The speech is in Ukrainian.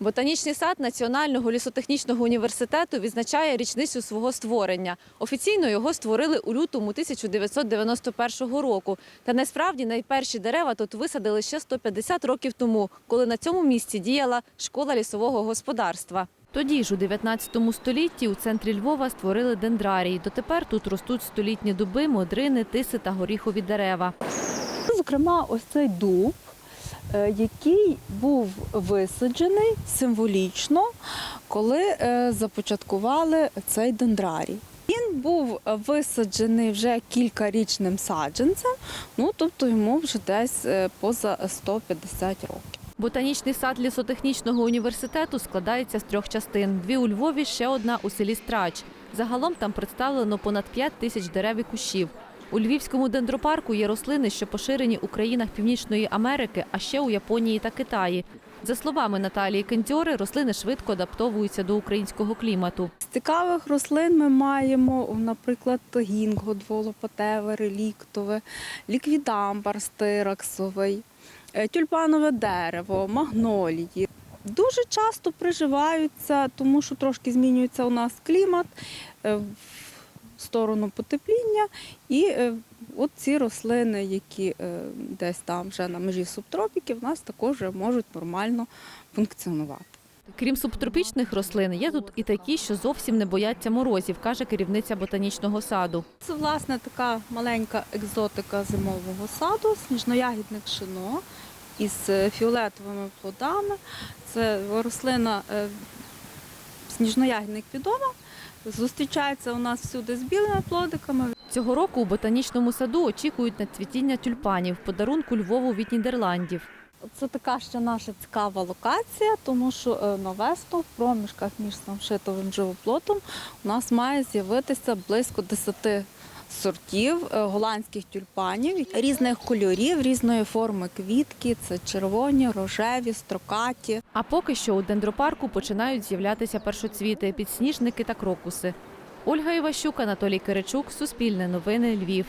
Ботанічний сад Національного лісотехнічного університету відзначає річницю свого створення. Офіційно його створили у лютому 1991 року. Та насправді найперші дерева тут висадили ще 150 років тому, коли на цьому місці діяла школа лісового господарства. Тоді ж у 19 столітті у центрі Львова створили дендрарій. Дотепер тут ростуть столітні дуби, модрини, тиси та горіхові дерева. Зокрема, ось цей дуб, який був висаджений символічно, коли е, започаткували цей дендрарій. Він був висаджений вже кількарічним саджанцем, ну тобто йому вже десь е, поза 150 років. Ботанічний сад лісотехнічного університету складається з трьох частин: дві у Львові, ще одна у селі Страч. Загалом там представлено понад 5 тисяч дерев і кущів. У Львівському дендропарку є рослини, що поширені у країнах Північної Америки, а ще у Японії та Китаї. За словами Наталії Кендьори, рослини швидко адаптовуються до українського клімату. З цікавих рослин ми маємо, наприклад, гінго дволопатеве, реліктове, ліквідамбар стираксовий, е, тюльпанове дерево, магнолії. Дуже часто приживаються, тому що трошки змінюється у нас клімат е, сторону потепління. І е, от ці рослини, які е, десь там вже на межі субтропіків, у нас також можуть нормально функціонувати. Крім субтропічних рослин, є тут і такі, що зовсім не бояться морозів, каже керівниця ботанічного саду. Це власне така маленька екзотика зимового саду, сніжноягідне шино із е, фіолетовими плодами. Це рослина сніжноягідник відома. Зустрічається у нас всюди з білими плодиками. Цього року у ботанічному саду очікують на цвітіння тюльпанів, подарунку Львову від Нідерландів. Це така ще наша цікава локація, тому що е, на весну в проміжках між самшитовим живоплотом у нас має з'явитися близько 10 сортів е, голландських тюльпанів різних кольорів, різної форми квітки. Це червоні, рожеві, строкаті. А поки що у дендропарку починають з'являтися першоцвіти, підсніжники та крокуси. Ольга Іващук, Анатолій Киричук, Суспільне новини, Львів.